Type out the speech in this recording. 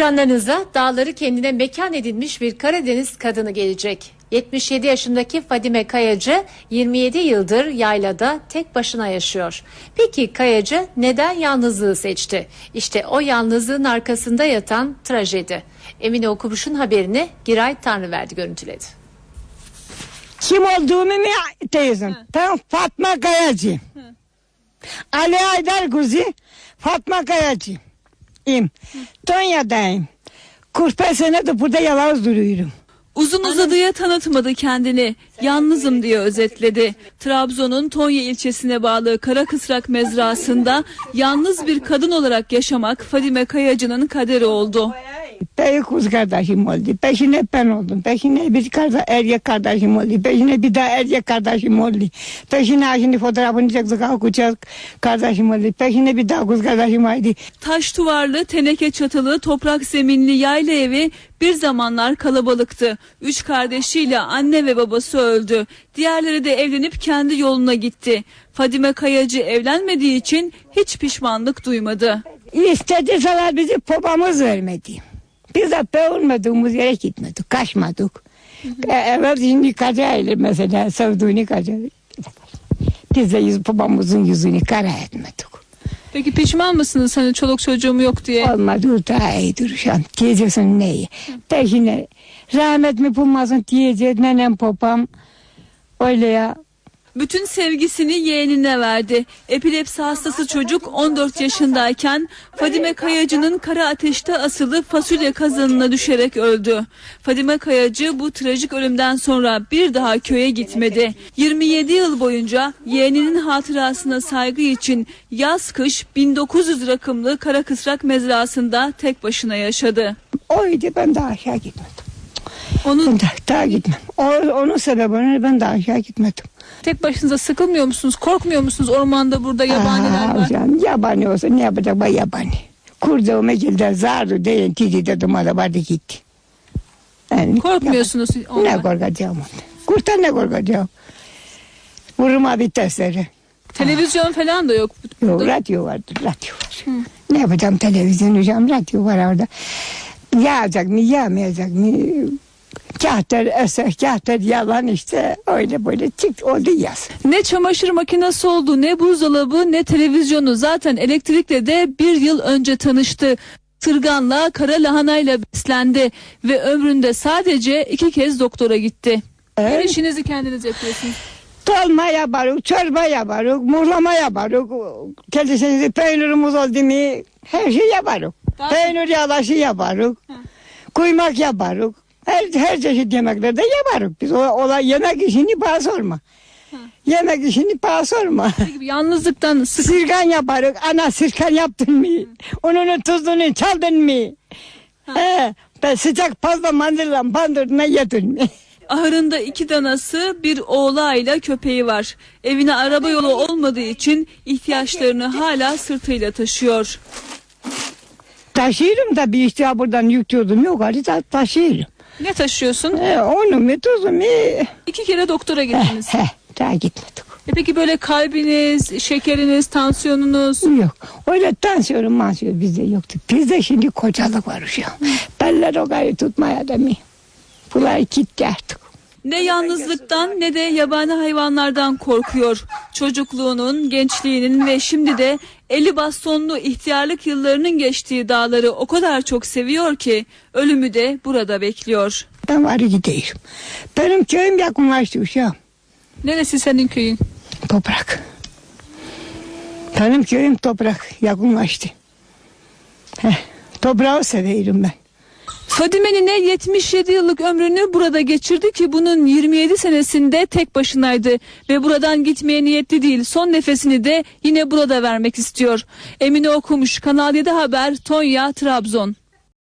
Ekranlarınıza dağları kendine mekan edinmiş bir Karadeniz kadını gelecek. 77 yaşındaki Fadime Kayacı 27 yıldır yaylada tek başına yaşıyor. Peki Kayacı neden yalnızlığı seçti? İşte o yalnızlığın arkasında yatan trajedi. Emine Okumuş'un haberini Giray Tanrıverdi görüntüledi. Kim olduğumu mu teyzem? Ben Fatma Kayacı. Ali Aydar Kuzi, Fatma Kayacı. İm. Tonya'dayım. 45 senedir burada yalnız duruyorum. Uzun uzadıya tanıtmadı kendini. Yalnızım diye özetledi. Trabzon'un Tonya ilçesine bağlı Karakısrak mezrasında yalnız bir kadın olarak yaşamak Fadime Kayacı'nın kaderi oldu. Büyük kız kardeşim oldu. Peşine ben oldum. Peşine bir kardeş, erkek kardeşim oldu. Peşine bir daha erkek kardeşim oldu. Peşine şimdi fotoğrafını çektik. Kucak kardeşim oldu. Peşine bir daha kız kardeşim oldu. Taş tuvarlı, teneke çatılı, toprak zeminli yayla evi bir zamanlar kalabalıktı. Üç kardeşiyle anne ve babası öldü. Diğerleri de evlenip kendi yoluna gitti. Fadime Kayacı evlenmediği için hiç pişmanlık duymadı. İstediler bizi babamız vermedi. Biz de beğenmediğimiz yere gitmedik, kaçmadık. E, evet şimdi kaçayla mesela sevdiğini kaçayla. Biz de yüz, babamızın yüzünü kara etmedik. Peki pişman mısınız hani çoluk çocuğum yok diye? Olmadı daha iyidir şu an. Diyeceksin neyi? Peşine rahmet mi bulmasın diyecek nenem babam. Öyle ya. Bütün sevgisini yeğenine verdi. Epilepsi hastası çocuk 14 yaşındayken Fadime Kayacı'nın kara ateşte asılı fasulye kazanına düşerek öldü. Fadime Kayacı bu trajik ölümden sonra bir daha köye gitmedi. 27 yıl boyunca yeğeninin hatırasına saygı için yaz kış 1900 rakımlı Karakısrak mezrasında tek başına yaşadı. Oydu ben daha aşağı gitmedim. Onu Ben daha, gitmem. O, onun sebebiyle ben daha aşağı gitmedim. tek başınıza sıkılmıyor musunuz? Korkmuyor musunuz ormanda burada yabaniler Aa, var? hocam, yabani olsa ne yapacak ben yabani. Kurduğum ecilde zardı deyin tidi dedim hadi vardı gitti. Yani, Korkmuyorsunuz Ne ondan. korkacağım ondan. Kurtan ne korkacağım. Vurma bir testere. Televizyon falan da yok. Yok radyo vardır radyo var. Ne yapacağım televizyon hocam radyo var orada. Yağacak mı yağmayacak mı? Kahter eser kahter yalan işte öyle böyle çık oldu yaz. Ne çamaşır makinesi oldu, ne buzdolabı, ne televizyonu. Zaten elektrikle de bir yıl önce tanıştı. Tırganla, kara lahanayla beslendi ve ömründe sadece iki kez doktora gitti. Her Evet. işinizi kendiniz yapıyorsunuz. Dolma yaparız, çorba yaparız, muhlama yaparız. Kendisiniz peynirimiz oldu mu her şey yaparız. Daha- Peynir yalaşı yaparız. Kuymak yaparız. Her, her çeşit yemekler de yaparız. Biz o, ola yemek işini bana sorma. Yemek işini bana sorma. Peki Yalnızlıktan sık Sirgan yaparız. Ana sirkan yaptın mı? Onun tuzunu çaldın mı? He, ben sıcak fazla mandırla bandırına yedin mi? ahırında iki danası, bir oğlağıyla köpeği var. Evine araba yolu olmadığı için ihtiyaçlarını hala sırtıyla taşıyor. Taşıyorum da bir işte buradan yüklüyordum. Yok hadi ta- taşıyorum. Ne taşıyorsun? He, onu mu tuzu mu? İki kere doktora He, gittiniz. he, daha gitmedik. E peki böyle kalbiniz, şekeriniz, tansiyonunuz Yok. Öyle tansiyonum mansiyon bizde yoktu. Bizde şimdi kocalık var şu an. Beller o gayri tutmaya da mı? Bunlar gitti artık. ne yalnızlıktan ne de yabani hayvanlardan korkuyor. Çocukluğunun, gençliğinin ve şimdi de eli bastonlu ihtiyarlık yıllarının geçtiği dağları o kadar çok seviyor ki ölümü de burada bekliyor. Ben var gideyim. Benim köyüm yakınlaştı uşağım. Neresi senin köyün? Toprak. Benim köyüm toprak yakınlaştı. Heh, toprağı seviyorum ben. Fadime Nine 77 yıllık ömrünü burada geçirdi ki bunun 27 senesinde tek başınaydı ve buradan gitmeye niyetli değil. Son nefesini de yine burada vermek istiyor. Emine Okumuş, Kanal 7 Haber, Tonya, Trabzon.